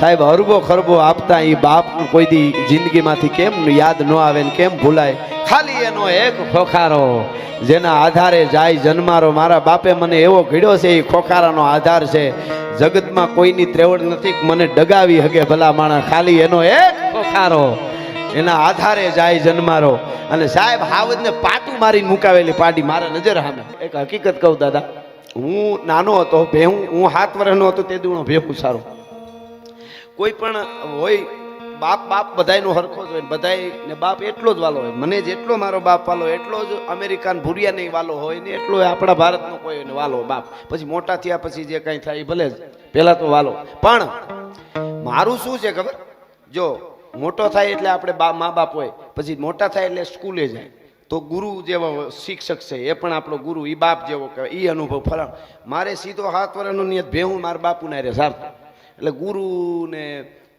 સાહેબ હરબો ખરબો આપતા એ બાપ કોઈ દી જિંદગીમાંથી કેમ યાદ ન આવે ને કેમ ભૂલાય? ખાલી એનો એક ખોખારો. જેના આધારે જાય જન્મારો. મારા બાપે મને એવો ઘડ્યો છે એ ખોખારાનો આધાર છે. જગતમાં કોઈની ત્રેવડ નથી મને ડગાવી હગે ભલા માણસ. ખાલી એનો એક ખોખારો. એના આધારે જાય જન્મારો. અને સાહેબ, હાવજને પાટું મારીને મુકાવેલી પાડી મારા નજર સામે. એક હકીકત કહું, દાદા. હું નાનો હતો, ભેહું, હું હાથ વર્ષનો હતો, તે દુણો ભેહું સારું. કોઈ પણ હોય, બાપ બાપ બધાયનો હરખો જ હોય બધાય ને બાપ એટલો જ વાલો હોય. મને જેટલો મારો બાપ વાલો એટલો જ અમેરિકાન ભૂરિયા નહીં વાલો હોય ને એટલો આપણા ભારતનો કોઈ ને વાલો બાપ. પછી મોટા થયા પછી જે કંઈ થાય એ ભલે જ, પહેલાં તો વાલો. પણ મારું શું છે ખબર? જો મોટો થાય એટલે આપણે બા, મા બાપ હોય, પછી મોટા થાય એટલે સ્કૂલે જાય. તો ગુરુ જેવો શિક્ષક છે, એ પણ આપણો ગુરુ એ બાપ જેવો કહેવાય એ અનુભવ ફરા મારે સીધો હાથ વર્ષનો નિયત ભેહું મારા બાપુના રે સારતો. એટલે ગુરુ ને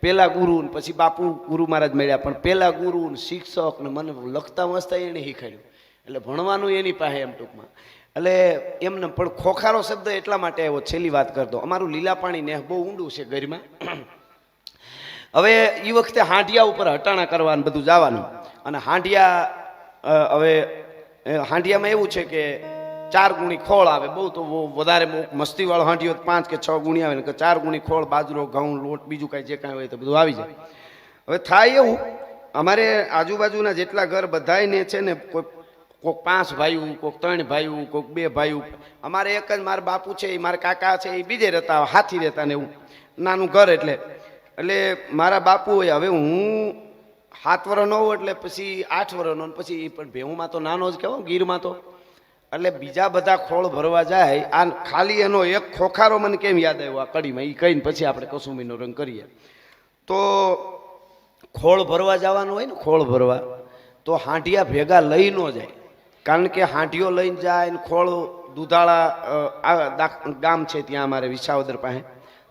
પેલા ગુરુ ને પછી બાપુ ગુરુ મહારાજ મળ્યા. પણ પેલા ગુરુ ને શિક્ષક ને મને લખતા વાંચતા એને શીખવાડ્યું. એટલે ભણવાનું એની પાસે એમ ટૂંકમાં. એટલે એમને પણ ખોખારો શબ્દ એટલા માટે આવ્યો, છેલ્લી વાત કરતો અમારું લીલા પાણી નેહ બહુ ઊંડું છે ગરીમાં હવે એ વખતે હાંડિયા ઉપર હટાણા કરવાનું બધું જવાનું. અને હાંડિયા હવે હાંડિયામાં એવું છે કે ચાર ગુણી ખોળ આવે, બહુ તો વધારે મસ્તીવાળો હાંટી તો પાંચ કે છ ગુણી આવે ને ચાર ગુણી ખોળ, બાજરો, ઘઉં, લોટ, બીજું કાંઈ જે કાંઈ હોય તો બધું આવી જાય. હવે થાય એવું, અમારે આજુબાજુના જેટલા ઘર બધાને છે ને કોઈ કોઈક પાંચ ભાઈઓ, કોઈક ત્રણ ભાઈઓ, કોઈક બે ભાઈઓ, અમારે એક જ મારા બાપુ છે, એ મારા કાકા છે, એ બીજે રહેતા, હાથી રહેતા ને એવું, નાનું ઘર એટલે. એટલે મારા બાપુ હોય હવે હું સાત વર્ષ હોઉં એટલે પછી આઠ વર્ષનો ને પછી પણ ભેહુંમાં તો નાનો જ કહેવાય, ગીરમાં તો. એટલે બીજા બધા ખોળ ભરવા જાય આ ખાલી એનો એક ખોખારો મને કેમ યાદ આવ્યો આ કડીમાં? એ કહીને પછી આપણે કસુમીનો રંગ કરીએ. તો ખોળ ભરવા જવાનું હોય ને, ખોળ ભરવા, તો હાંડિયા ભેગા લઈ ન જાય. કારણ કે હાંડિયો લઈને જાય ને ખોળ દુધાળા ગામ છે ત્યાં અમારે વિસાવદર પાસે.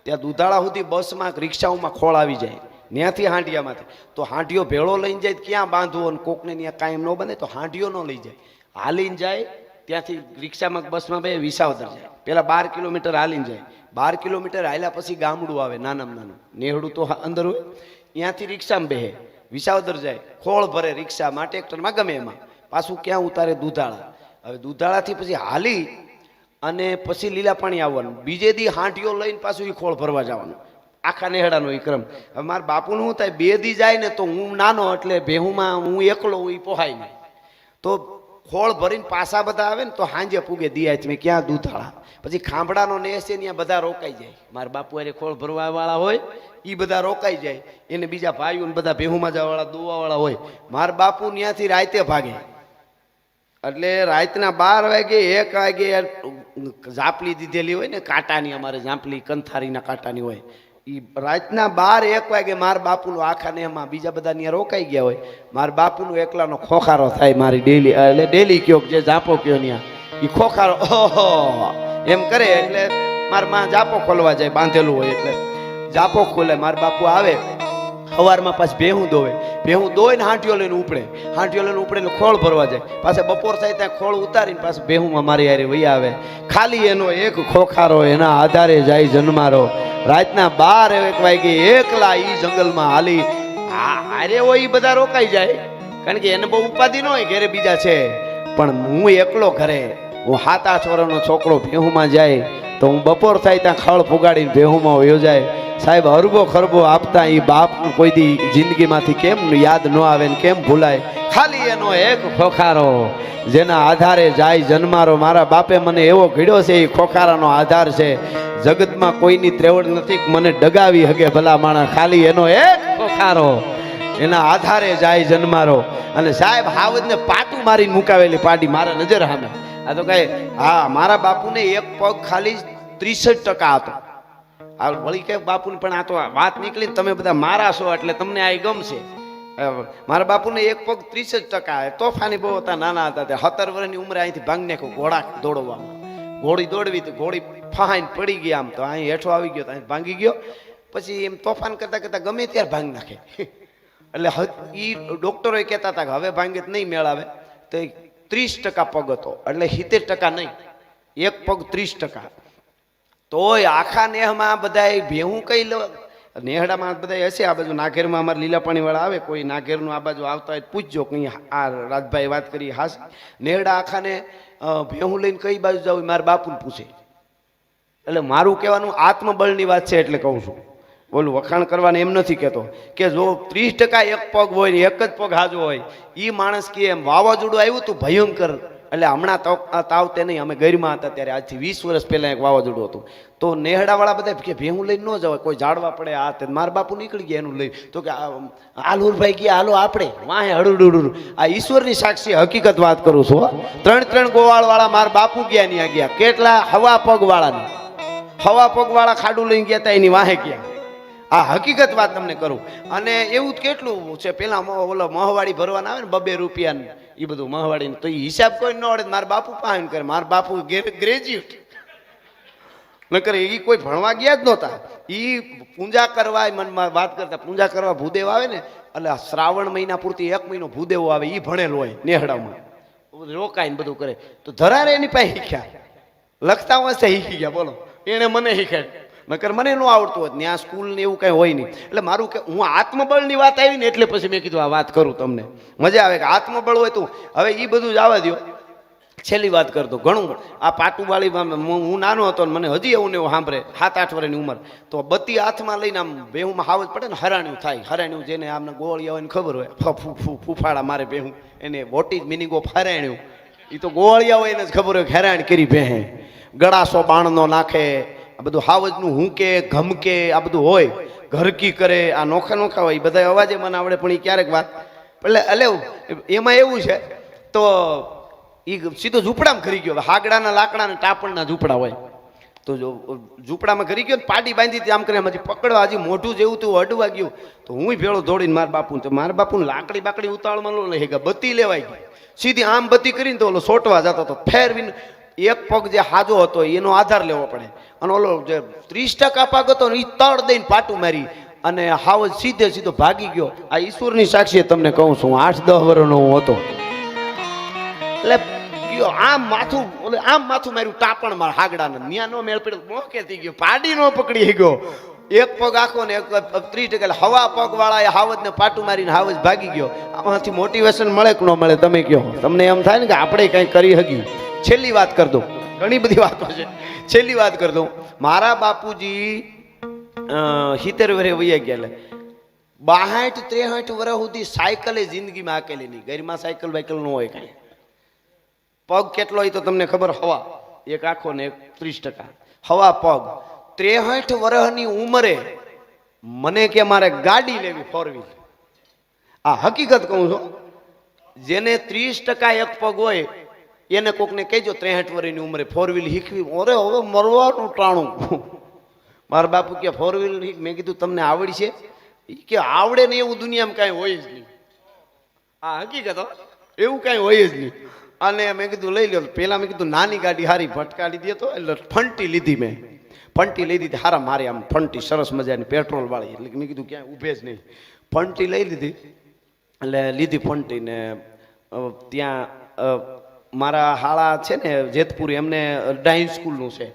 ત્યાં દુધાળા સુધી બસમાં રિક્ષાઓમાં ખોળ આવી જાય. ત્યાંથી હાંડિયામાંથી તો હાંડિયો ભેળો લઈને જાય ક્યાં બાંધવો અને કોકને ત્યાં કાયમ ન બને તો હાંડિયો ન લઈ જાય. હાલીને જાય ત્યાંથી રિક્ષામાં બસમાં બે વિસાવદર જાય. પેલા બાર કિલોમીટર હાલીને જાય. બાર કિલોમીટર હાલ્યા પછી ગામડું આવે, નાનામાં નાનું. નેહડું તો અંદર હોય. ત્યાંથી રિક્ષામાં બેહે. વિસાવદર જાય. ખોળ ભરે રિક્ષામાં ટ્રેક્ટરમાં ગમે એમાં. પાછું ક્યાં ઉતારે? દૂધાળા. હવે દૂધાળાથી પછી હાલી અને પછી લીલા પાણી આવવાનું. બીજે દી હાંટીઓ લઈને પાછું એ ખોળ ભરવા જવાનું. આખા નેહડાનો એ ક્રમ. હવે મારા બાપુનું શું થાય? બે દી જાય ને તો હું નાનો એટલે ભેહુમાં હું એકલો, હું પોહાય નહીં. તો ખોળ ભરીને પાસા બધા આવે ને તો હાંજે પૂગે દિયા તમે ક્યાં દૂધાળા પછી ખાંભડાનો નેસ છે ને ત્યાં બધા રોકાઈ જાય. મારા બાપુ અરે ખોળ ભરવા વાળા હોય એ બધા રોકાઈ જાય. એને બીજા ભાઈઓ બધા ભેહુમાં જવાવાળા, દોવાવાળા હોય. મારા બાપુ ત્યાંથી રાતે ભાગે. એટલે રાતના બાર વાગે, એક વાગે ઝાપલી દીધેલી હોય ને કાંટાની, અમારે ઝાંપલી કંથારીના કાંટાની હોય. રાતના બાર એક વાગે મારા બાપુનું આખા નેહમાં બીજા બધા ત્યાં રોકાઈ ગયા હોય. મારા બાપુનું એકલાનો ખોખારો થાય મારી ડેલી એટલે ડેલી કયો જે જાપો કયો ત્યાં એ ખોખારો, ઓહો, એમ કરે એટલે મારા માં જાપો ખોલવા જાય, બાંધેલું હોય એટલે. જાપો ખોલે, મારા બાપુ આવે. સવારમાં પાછી ભેહું દોવે ભેહું દોય ને હાંટીઓ લઈને ઉપડે. હાંટીઓ લઈને ઉપડે એટલે ખોળ ભરવા જાય. પાછા બપોર થાય ત્યાં ખોળ ઉતારીને પાછું ભેહુંમાં મારી હારે વહી આવે. ખાલી એનો એક ખોખારો એના આધારે જાય જન્મારો. રાતના બાર એક વાગે એકલા ઈ જંગલમાં હાલી હારે હોય ઈ બધા રોકાઈ જાય. કારણ કે એને બહુ ઉપાધિ ન હોય ઘરે બીજા છે. પણ હું એકલો ઘરે, હું આઠ વર્ષનો છોકરો ભેહુમાં જાય, તો હું બપોર થાય ત્યાં ખળ ફુગાડીને ભેહુમાં વયો જાય. સાહેબ હરબો ખરબો આપતા એ બાપ કોઈ દી જિંદગીમાંથી કેમ યાદ ન આવે ને કેમ ભૂલાય? ખાલી એનો એક ખોખારો. જેના આધારે જાય જન્મારો. મારા બાપે મને એવો ઘડ્યો છે એ ખોખારાનો આધાર છે. જગતમાં કોઈની ત્રેવડ નથી મને ડગાવી હગે ભલા માણસ. ખાલી એનો એક ખોખારો. એના આધારે જાય જન્મારો. અને સાહેબ હાવદને પાટું મારીને મુકાવેલી પાટી મારા નજર સામે. આ તો કઈ હા મારા બાપુને એક પગ ખાલી ત્રીસઠ ટકા હતો આ વળી કે બાપુને પણ આ તો વાત નીકળી તમે બધા મારા છો એટલે તમને આ ગમશે. મારા બાપુને એક પગ ત્રીસ જ ટકા તોફાની બહુ હતા, નાના હતા તે સત્તર વર્ષની ઉંમરે અહીંથી ભાંગ નાખ્યો ઘોડા દોડવામાં. ઘોડી દોડવી તો ઘોડી ફહાઈને પડી ગઈ આમ તો, અહીં હેઠો આવી ગયો અહીં ભાંગી ગયો. પછી એમ તોફાન કરતા કરતા ગમે ત્યારે ભાંગ નાખે. એટલે એ ડૉક્ટરોએ કહેતા હતા કે હવે ભાંગે તો નહીં મેળાવે. તો ત્રીસ ટકા પગ હતો, એટલે સિત્તેર ટકા નહીં. એક પગ ત્રીસ ટકા. તોય આખા નેહમાં બધાય ભેહું કઈ નેહડામાં બધા હશે. આ બાજુ નાઘેરમાં અમારે લીલા પાણીવાળા આવે. કોઈ નાઘેરનું આ બાજુ આવતા હોય પૂછજો. કંઈ આ રાજભાઈ વાત કરી હાસ. નેહડા આખાને ભેહું લઈને કઈ બાજુ જાવ મારા બાપુને પૂછે. એટલે મારું કહેવાનું આત્મબળની વાત છે એટલે કહું છું. બોલું, વખાણ કરવાને એમ નથી કહેતો. કે જો ત્રીસ ટકા એક પગ હોય ને એક જ પગ હાજો હોય એ માણસ કે એમ વાવાઝોડું આવ્યું તું ભયંકર એટલે હમણાં તાવ તે નહીં, અમે ગરમા હતા ત્યારે. આજથી વીસ વર્ષ પહેલાં એક વાવાઝોડું હતું. તો નેહડાવાળા બધા કે ભેહું લઈને ન જવાય, કોઈ જાડવા પડે, આ તે મારા બાપુ નીકળી ગયા એનું લઈ. તો કે આલુરભાઈ ગયા હાલો આપણે વાહે હડુડુડું આ ઈશ્વરની સાક્ષી હકીકત વાત કરું છું ત્રણ ત્રણ ગોવાળવાળા મારા બાપુ ગયા ત્યાં ગયા કેટલા હવા પગવાળાની હવા પગવાળા ખાડું લઈને ગયા હતા એની વાહે ગયા આ હકીકત વાત તમને કરું. અને એવું જ કેટલું છે, પેલા ઓલો મહવાડી ભરવાના આવે ને, બબે રૂપિયાની એ બધું મહવાડી તો એ હિસાબ કોઈ ન આવડે મારા બાપુ પાસે કરે. મારા બાપુ ગ્રેજ્યુએટ. નકર એ કોઈ ભણવા ગયા જ નહોતા. એ પૂજા કરવા મનમાં વાત કરતા, પૂજા કરવા ભૂદેવ આવે ને, એટલે શ્રાવણ મહિના પૂરતી એક મહિનો ભૂદેવો આવે એ ભણેલો હોય, નેહડામાં. રોકાઈને બધું કરે. તો ધરારે એની પાસે શીખ્યા. લખતા હોય શીખી ગયા બોલો. એણે મને શીખાય. નકર મને ન આવડતું હોત ત્યાં સ્કૂલ ને એવું કંઈ હોય નહીં. એટલે મારું કે, હું આત્મબળની વાત આવી ને એટલે પછી મેં કીધું, આ વાત કરું તમને. મજા આવે કે આત્મબળ હોય તો હવે એ બધું જ આવવા દ્યો. છેલ્લી વાત કરતો ઘણું આ પાટુવાળી હું નાનો હતો ને મને હજી એવું ને એવું સાંભળે સાત આઠ વર્ષની ઉંમર. તો બત્તી હાથમાં લઈને આમ બેહુમાં જ પડે ને હરાણ્યું થાય. હરાણ્યું જેને આમને ગોળિયા હોય ને ખબર હોય, ફ- ફૂફાડા મારે બેહું. એને વોટી મિનિંગ ઓફ હરાણ્યું? એ તો ગોળિયા હોય એને જ ખબર હોય કે હેરાણ કરી બેહે. ગળાસો બાણનો નાખે આ બધું હાવજનું હુંકે ઘમકે આ બધું હોય, ઘરકી કરે, આ નોખા નોખા હોય બધા અવાજે મને આવડે, પણ એ ક્યારેક વાત એટલે એટલે એમાં એવું છે, તો એ સીધો ઝૂંપડામાં કરી ગયો. હાગડાના હાગડાના લાકડાના ટાપણના ઝૂંપડા હોય. તો જો, ઝૂંપડામાં ઘરી ગયો ને પાટી બાંધી આમ કરે હજી પકડવા હજી મોઢું જેવું તું અડવા ગયું. તો હું ભેળો દોડીને મારા બાપુ તો મારા બાપુને લાકડી બાકડી ઉતાળમાં લો લઈ ગયા બત્તી લેવાઈ ગઈ. સીધી આમ બત્તી કરીને તો ઓલો સોટવા જતો હતો. ફેરવીને એક પગ જે હાજો હતો એનો આધાર લેવો પડે. અને ઓલો જે ત્રીસ ટકા પગ હતો ને એ તળ દઈને પાટું મારી અને હાવ સીધે સીધો ભાગી ગયો. આ ઈશ્વરની સાક્ષીએ તમને કહું છું આઠ દસ વર્ષનો હું હતો. એટલે આમ માથું આમ માથું માર્યું ટાપણ માર હાગડાને. ન્યા નો મેળ પડ્યો મોકે થઈ ગયો, પાડી નો પકડી ગયો. એક પગ આખો ને એક ત્રીસ ટકા હવા પગ વાળા એ હાવજ ને પાટું મારીને હાવજ ભાગી ગયો. આમાંથી મોટિવેશન મળે કે ન મળે તમે કહો. તમને એમ થાય ને કે આપણે કંઈ કરી શક્યું છેલ્લી વાત કરી દઉં. ઘણી બધી વાતો છે. છેલ્લી વાત કરી દઉં. મારા બાપુજી સિત્તેર વરે વૈયા ગયા બાહઠ ત્રેહઠ ત્રેહાઠ વર્ષ સુધી સાયકલે જિંદગીમાં આકેલી નહીં. ઘરમાં સાયકલ બાયકલ ન હોય કાંઈ. પગ કેટલો હોય તો તમને ખબર? હવા. એક આખો ને એક ત્રીસ ટકા. હવા, પગ. ત્રેસઠ વર્ષની ઉંમરે મને કે મારે ગાડી લેવી ફોર વ્હીલ આ હકીકત કહું છું. જેને ત્રીસ ટકા એક પગ હોય એને કોકને કહેજો, ત્રેસઠ વર્ષની ઉંમરે ફોર વ્હીલ શીખવી. અરે હવે મરવાનું ટાણું. મારા બાપુ કે ફોર વ્હીલ મેં કીધું, તમને આવડી છે? કે, આવડે ને એવું દુનિયામાં કાંઈ હોય જ નહીં. આ હકીકત. એવું કાંઈ હોય જ નહીં. અને મેં કીધું, લઈ લો પહેલાં મેં કીધું, નાની ગાડી હારી ભટકાડી લીધી તો. એટલે ફંટી લીધી મેં. ફંટી લઈ દીધી. હારા મારી આમ ફંટી, સરસ મજાની પેટ્રોલ વાળી. એટલે મેં કીધું, ક્યાંય ઊભે જ નહીં. ફંટી લઈ લીધી. એટલે લીધી ફંટી ને ત્યાં મારા હાળા છે ને, જેતપુર, એમને ડાયન સ્કૂલનું છે.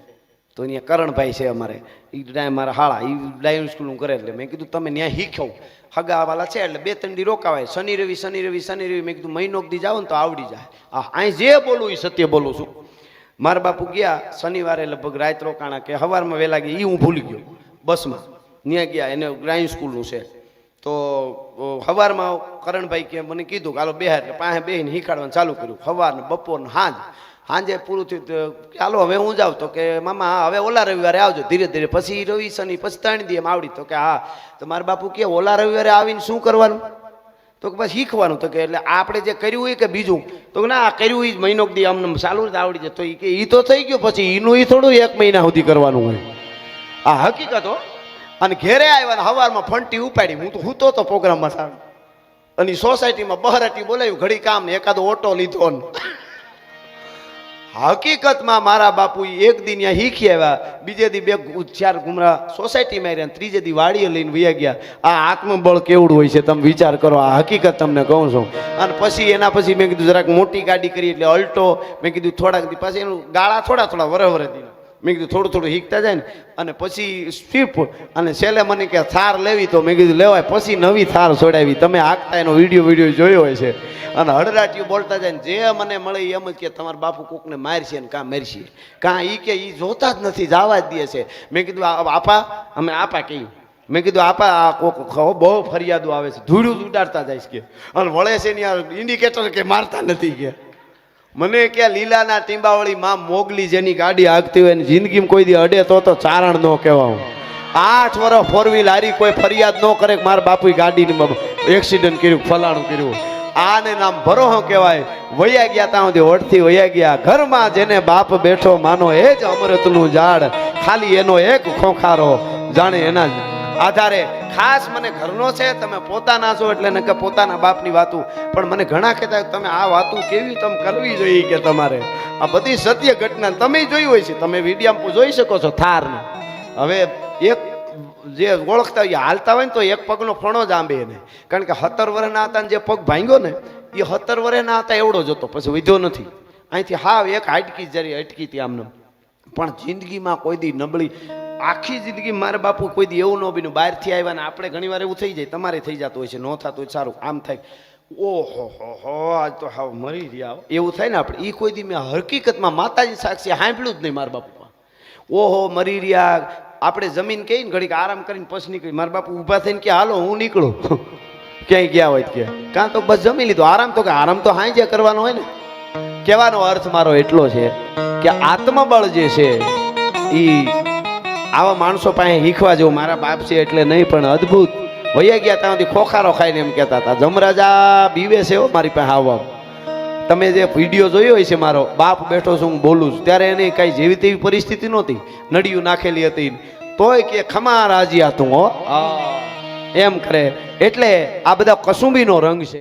તો અહીંયા કરણભાઈ છે અમારે. એ મારા હાળા એ ડાયન સ્કૂલનું કરે એટલે મેં કીધું, તમે ત્યાં શીખ્યો. હગાવાલા છે એટલે બે ત્રણ દી રોકાવાય. શનિ રવિ શનિ રવિ શનિ રવિ, મેં કીધું, મહિનો દી જાઓ ને તો આવડી જાય. આ અહીં જે બોલું એ સત્ય બોલું છું. મારા બાપુ ગયા, શનિવારે લગભગ રાત રોકાણા કે સવારમાં વહેલા ગયા એ હું ભૂલી ગયો, બસમાં. ત્યાં ગયા, એને ગ્રાઇન સ્કૂલનું છે. તો સવારમાં કરણભાઈ કે મને કીધું કે હાલો બે એટલે પાસે બેહીને શીખાડવાનું ચાલુ કર્યું. સવારને બપોરને સાંજ સાંજે પૂરું થયું કે હવે હું જાઉં. તો કે, મામા હવે ઓલા રવિવારે આવજો. ધીરે ધીરે પછી રવિ શનિ પછી ત્રણ દી એમ આવડી. તો કે, હા, તો મારા બાપુ કે, ઓલા રવિવારે આવીને શું કરવાનું? તો કે, બસ શીખવાનું તો કે, એટલે આપણે જે કર્યું હોય કે બીજું? તો ના, આ કર્યું એ જ મહિનો દી અમને ચાલુ રીતે આવડી જાય. તો એ કે એ તો થઈ ગયું, પછી એનું એ થોડું એક મહિના સુધી કરવાનું હોય. આ હકીકત હો. અને ઘેરે આવ્યા ને હવારમાં ફંટી ઉપાડી. હું તો હૂતો તો પ્રોગ્રામમાં સામે અને સોસાયટીમાં બહરાટી બોલાવ્યું ઘડી કામ ને એકાદો ઓટો લીધો ને. હકીકતમાં મારા બાપુ એક દિન ત્યાં શીખી આવ્યા. બીજે દી બે ચાર ગુમરા સોસાયટીમાં રહ્યા ત્રીજે દી વાડીએ લઈને વયા ગયા. આ આત્મબળ કેવડું હોય છે તમે વિચાર કરો, આ હકીકત તમને કહું છું. અને પછી એના પછી મેં કીધું, જરાક મોટી ગાડી કરી, એટલે અલ્ટો. મેં કીધું, થોડાક દી પછી એનું ગાળા થોડા થોડા વરે વરે દી મેં કીધું થોડું થોડું શીખતા જાય ને, અને પછી સ્વીપ, અને છેલ્લે મને કે થાર લેવી, તો મેં કીધું લેવાય. પછી નવી થાર છોડાવી. તમે હાંકતા એનો વીડિયો વીડિયો જોયો હોય છે અને હળરાટીયું બોલતા જાય ને, જે મને મળે એમ જ કે તમારા બાપુ કોકને મારશે ને કાં મારશે. કાં એ કે એ જોતા જ નથી, જવા જ દે છે. મેં કીધું આપા, અમે આપા કહ્યું મેં કીધું, આપા, આ કોક બહુ ફરિયાદો આવે છે. ધૂળું ઉડાડતા જાય છે કે. અને વળે છે ને ઇન્ડિકેટર કે મારતા નથી કે. મને કે લીલાના ટીંબાવાળી માં મોગલી જેની ગાડી આગતી હોય ને જિંદગીમાં કોઈ દી અડે તો તો ચારણ ન કહેવા હું આઠ વર્ષ ફોર વ્હીલ હારી, કોઈ ફરિયાદ ન કરે કે મારા બાપુએ ગાડીની એક્સિડન્ટ કર્યું, ફલાણું કર્યું. આને નામ ભરોહો કહેવાય. વયા ગયા ત્યાં સુધી ઓળથી વયા ગયા. ઘરમાં જેને બાપ બેઠો માનો એ જ અમૃતનું ઝાડ. ખાલી એનો એક ખોખારો. જાણે એના આધારે ખાસ મને ઘરનો છે, તમે પોતાના છો એટલે કે પોતાના બાપની વાતું. પણ મને ઘણા કહેતા તમે આ વાતું કેવી તમે કરવી જોઈએ કે તમારે. આ બધી સત્ય ઘટના તમે જોઈ હોય છે, તમે વિડીયામાં જોઈ શકો છો થારને. હવે એક જે ઓળખતા હોય, હાલતા હોય ને તો એક પગનો ફણો જ આંબે એને. કારણ કે સત્તર વર્ષના હતા જે પગ ભાંગ્યો ને એ સત્તર વર્ષના હતા એવડો જ હતો, પછી વધ્યો નથી. અહીંથી હાવ એક હાટકી જરી અટકી હતી આમને. પણ જિંદગીમાં કોઈ દી નબળી આખી જિંદગી મારા બાપુ કોઈ દી એવું ન બન્યું. બહારથી આવ્યા ને આપણે ઘણી વાર એવું થઈ જાય, તમારે થઈ જતું હોય છે, ન થતું હોય સારું, આમ થાય. ઓહો હો હો, આજ તો હાવ મરી રહ્યા. એવું થાય ને આપણે એ કોઈ દી મેં હકીકતમાં માતાજી સાક્ષી સાંભળ્યું જ નહીં મારા બાપુમાં ઓહો, મરી રહ્યા. આપણે જમીન કહીને ઘડીક આરામ કરીને પછી નીકળી. મારા બાપુ ઊભા થઈને કે, હાલો, હું નીકળું. ક્યાંય ગયા હોય કે. કાં તો બસ જમી લીધું. આરામ તો કે, આરામ તો હાઈ જે કરવાનો હોય ને. કહેવાનો અર્થ મારો એટલો છે કે આત્મબળ જે છે એ આવા માણસો પાસે શીખવા જેવું મારા બાપ છે એટલે નહીં, પણ અદ્ભુત. વૈયા ગયા ત્યાંથી ખોખારો ખાઈને એમ કહેતા હતા, જમરાજા, બીવે છે હો મારી પાસે આવવા તમે જે વીડિયો જોયો હોય છે મારો, બાપ બેઠો છું હું બોલું છું, ત્યારે એને કાંઈ જેવી તેવી પરિસ્થિતિ નહોતી. નડિયું નાખેલી હતી. તોય કે ખમા રાજી હતું હો, એમ કરે. એટલે આ બધા કસુંબીનો રંગ છે.